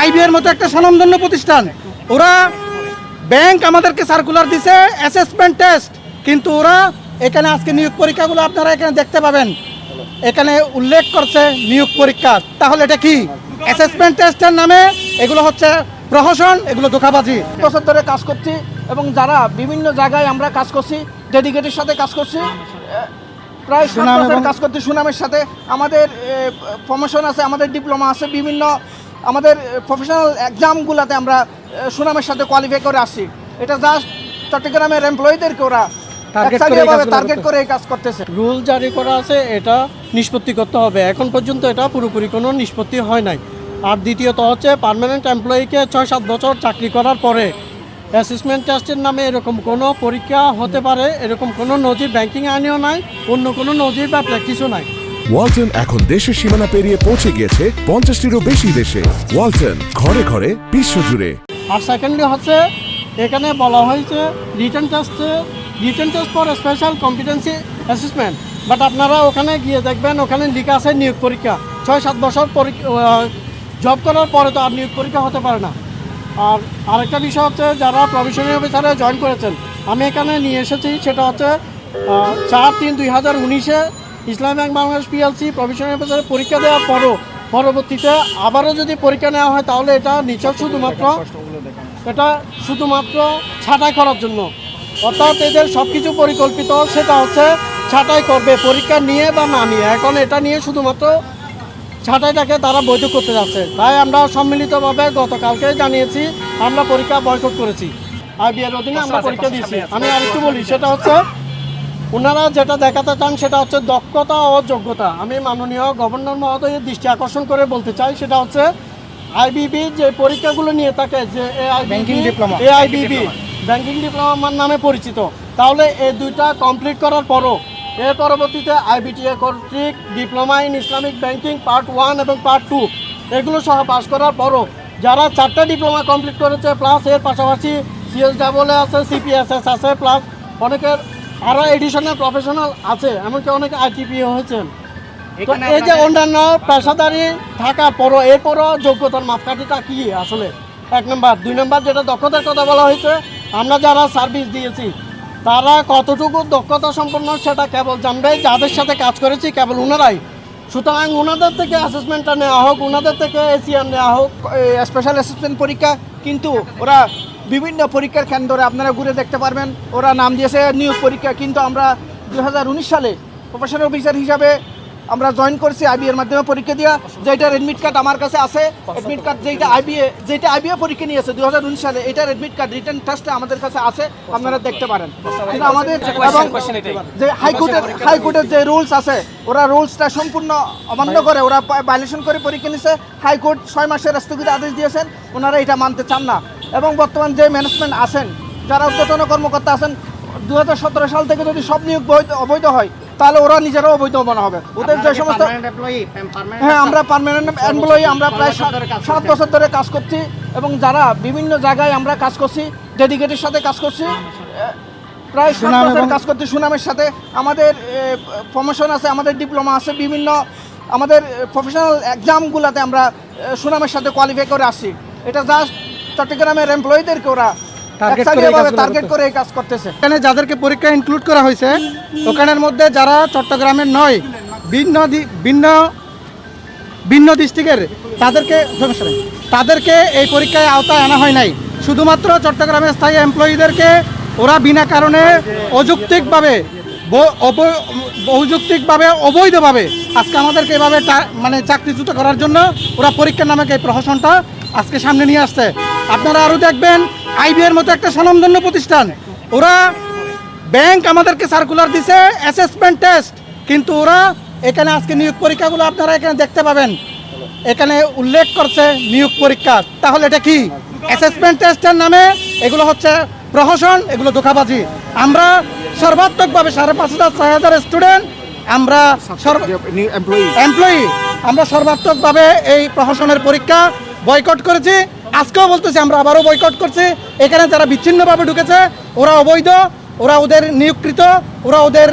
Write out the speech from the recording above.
আইবিএর মতো একটা স্বনামধন্য প্রতিষ্ঠান। ওরা ব্যাংক আমাদেরকে সার্কুলার দিছে অ্যাসেসমেন্ট টেস্ট কিন্তু ওরা এখানে আজকে নিয়োগ পরীক্ষাগুলো আপনারা এখানে দেখতে পাবেন। এখানে উল্লেখ করছে নিয়োগ পরীক্ষা। তাহলে এটা কি? অ্যাসেসমেন্ট টেস্টের নামে এগুলো হচ্ছে প্রহসন এগুলো ধোকাবাজি। বছর ধরে কাজ করছি এবং যারা বিভিন্ন জায়গায় আমরা কাজ করছি ডেডিকেটের সাথে কাজ করছি প্রায় সাত সুনাম কাজ করছি সুনামের সাথে। আমাদের প্রমোশন আছে আমাদের ডিপ্লোমা আছে বিভিন্ন আমাদের প্রফেশনাল এক্সামগুলোতে আমরা সুনামের সাথে কোয়ালিফাই করে আসছি এটা জাস্ট চট্টগ্রামের এমপ্লয়ীদেরকে ওরা টার্গেট করে এই কাজ করতেছে। রুল জারি করা আছে এটা নিষ্পত্তি করতে হবে। এখন পর্যন্ত এটা পুরোপুরি কোনো নিষ্পত্তি হয় নাই। আর দ্বিতীয়ত হচ্ছে পার্মানেন্ট এমপ্লয়িকে ছয় সাত বছর চাকরি করার পরে অ্যাসেসমেন্ট টেস্টের নামে এরকম কোনো পরীক্ষা হতে পারে এরকম কোনো নজির ব্যাংকিং আইনেও নাই অন্য কোনো নজির বা প্র্যাকটিসও নাই। ওয়ালটন এখন দেশের সীমানা পেরিয়ে পৌঁছে গিয়েছে পঞ্চাশটিরও বেশি দেশে। ওয়ালটন, ঘরে ঘরে বিশ্বজুড়ে আর সেকেন্ডলি হচ্ছে, এখানে বলা হয়েছে রিটার্ন টেস্টে return test for special competency assessment but আপনারা ওখানে গিয়ে দেখবেন, ওখানে লিখা আছে নিয়োগ পরীক্ষা। ছয় সাত বছর জব করার পরে তো আর নিয়োগ পরীক্ষা হতে পারে না। আর আরেকটা বিষয় হচ্ছে, যারা প্রফেশনাল অফিসারে জয়েন করেছেন, আমি এখানে নিয়ে এসেছি, সেটা হচ্ছে চার তিন দুই হাজার উনিশে Islami bank Bangladesh PLC professional অফিসারে পরীক্ষা দেওয়ার পরও পরবর্তীতে আবারও যদি পরীক্ষা নেওয়া হয় তাহলে এটা নিচক শুধুমাত্র এটা শুধুমাত্র ছাঁটাই করার জন্য। অর্থাৎ এদের সব কিছু পরিকল্পিত সেটা হচ্ছে ছাঁটাই করবে পরীক্ষা নিয়ে বা না নিয়ে। এখন এটা নিয়ে শুধুমাত্র ছাঁটাইটাকে তারা বৈধ করতে যাচ্ছে। তাই আমরা সম্মিলিতভাবে গতকালকে জানিয়েছি আমরা পরীক্ষা বয়কট করেছি। আইবিআর অধীনে আমরা পরীক্ষা দিয়েছি। আমি আরেকটু বলি সেটা হচ্ছে ওনারা যেটা দেখাতে চান সেটা হচ্ছে দক্ষতা ও যোগ্যতা। আমি মাননীয় গভর্নর মহোদয়ের দৃষ্টি আকর্ষণ করে বলতে চাই সেটা হচ্ছে আইবিবি যে পরীক্ষাগুলো নিয়ে থাকে যে Banking diploma. এআইবিবি ব্যাংকিং ডিপ্লোমার নামে পরিচিত। তাহলে এই দুইটা কমপ্লিট করার পরও এর পরবর্তীতে আইবিটিএ কর্তৃক diploma in Islamic banking part one এবং পার্ট টু এগুলো সহ পাশ করার পরও যারা চারটা ডিপ্লোমা কমপ্লিট করেছে প্লাস এর পাশাপাশি সিএস ডাবলে আছে সিপিএসএস আছে প্লাস অনেকের আরও এডিশনাল প্রফেশনাল আছে এমনকি অনেকে আইটিপি হয়েছেন। তো এই যে অন্যান্য পেশাদারি থাকার পরও এরপরও যোগ্যতার মাপকাঠিটা কি আসলে? এক নম্বর। দুই নম্বর যেটা দক্ষতার কথা বলা হয়েছে আমরা যারা সার্ভিস দিয়েছি তারা কতটুকু দক্ষতা সম্পন্ন সেটা কেবল জানবে যাদের সাথে কাজ করেছি কেবল ওনারাই সুতরাং ওনাদের থেকে অ্যাসেসমেন্টটা নেওয়া হোক ওনাদের থেকে এসিআর নেওয়া হোক স্পেশাল অ্যাসিস্ট্যান্ট পরীক্ষা কিন্তু ওরা বিভিন্ন পরীক্ষার কেন্দ্রে আপনারা ঘুরে দেখতে পারবেন। ওরা নাম দিয়েছে নিয়োগ পরীক্ষা কিন্তু আমরা দু হাজার উনিশ সালে প্রফেশনাল অফিসার হিসাবে আমরা জয়েন করছি আইবিএর মাধ্যমে পরীক্ষা দেওয়া যেটার অ্যাডমিট কার্ড আমার কাছে আছে অ্যাডমিট কার্ড যেটা আইবিএ যেটা আইবিএ পরীক্ষা নিয়েছে দু সালে এটার অ্যাডমিট কার্ড রিটার্ন টেস্টে আমাদের কাছে আছে আপনারা দেখতে পারেন। কিন্তু আমাদের এবং যে হাইকোর্টের হাইকোর্টের যে রুলস আছে ওরা রুলসটা সম্পূর্ণ অমান্য করে ওরা ভায়োলেশন করে পরীক্ষা নিছে। হাইকোর্ট ছয় মাসের স্থগিত আদেশ দিয়েছেন ওনারা এটা মানতে চান না। এবং বর্তমান যে ম্যানেজমেন্ট আছেন যারা উদ্যতন কর্মকর্তা আছেন দু হাজার সতেরো সাল থেকে যদি সব নিয়োগ বৈধ- অবৈধ হয় তাহলে ওরা নিজেরাও অবৈধ মনে হবে। ওদের যে সমস্ত হ্যাঁ আমরা পারমানেন্ট এমপ্লয়ি আমরা প্রায় সাত সাত বছর ধরে কাজ করছি এবং যারা বিভিন্ন জায়গায় আমরা কাজ করছি ডেডিকেটের সাথে কাজ করছি প্রায় সাত সুনাম বছর কাজ করছি সুনামের সাথে। আমাদের প্রমোশন আছে আমাদের ডিপ্লোমা আছে বিভিন্ন আমাদের প্রফেশনাল এক্সামগুলোতে আমরা সুনামের সাথে কোয়ালিফাই করে আসছি। এটা জাস্ট চট্টগ্রামের এমপ্লয়ীদেরকে ওরা টার্গেট। করে এই কাজ করতেছে। এখানে যাদেরকে পরীক্ষা ইনক্লুড করা হয়েছে ওখানের মধ্যে যারা চট্টগ্রামের নয় ভিন্ন ভিন্ন ভিন্ন ডিস্ট্রিক্টের তাদেরকে তাদেরকে এই পরীক্ষায় আওতায় আনা হয় নাই। শুধুমাত্র চট্টগ্রামের স্থায়ী এমপ্লয়ীদেরকে ওরা বিনা কারণে অযৌক্তিকভাবে অযৌক্তিকভাবে অবৈধভাবে আজকে আমাদেরকে এভাবে মানে চাকরিচ্যুত করার জন্য ওরা পরীক্ষার নামে এই প্রহসনটা আজকে সামনে নিয়ে আসছে। আপনারা আরও দেখবেন আইবিএর মতো একটা স্বনামধন্য প্রতিষ্ঠান। ওরা ব্যাংক আমাদেরকে সার্কুলার দিছে অ্যাসেসমেন্ট টেস্ট কিন্তু ওরা এখানে আজকে নিয়োগ পরীক্ষাগুলো আপনারা এখানে দেখতে পাবেন। এখানে উল্লেখ করছে নিয়োগ পরীক্ষা। তাহলে এটা কি? অ্যাসেসমেন্ট টেস্টের নামে এগুলো হচ্ছে প্রহসন এগুলো ধোকাবাজি। আমরা সর্বাত্মকভাবে সাড়ে পাঁচ হাজার ছয় হাজার স্টুডেন্ট আমরা এমপ্লয়ি আমরা সর্বাত্মকভাবে এই প্রহসনের পরীক্ষা বয়কট করেছি। আজকেও বলতেছি, আমরা আবারও বয়কট করছি। এখানে যারা বিচ্ছিন্নভাবে ঢুকেছে, ওরা অবৈধ, ওরা ওদের নিয়োগকৃত, ওরা ওদের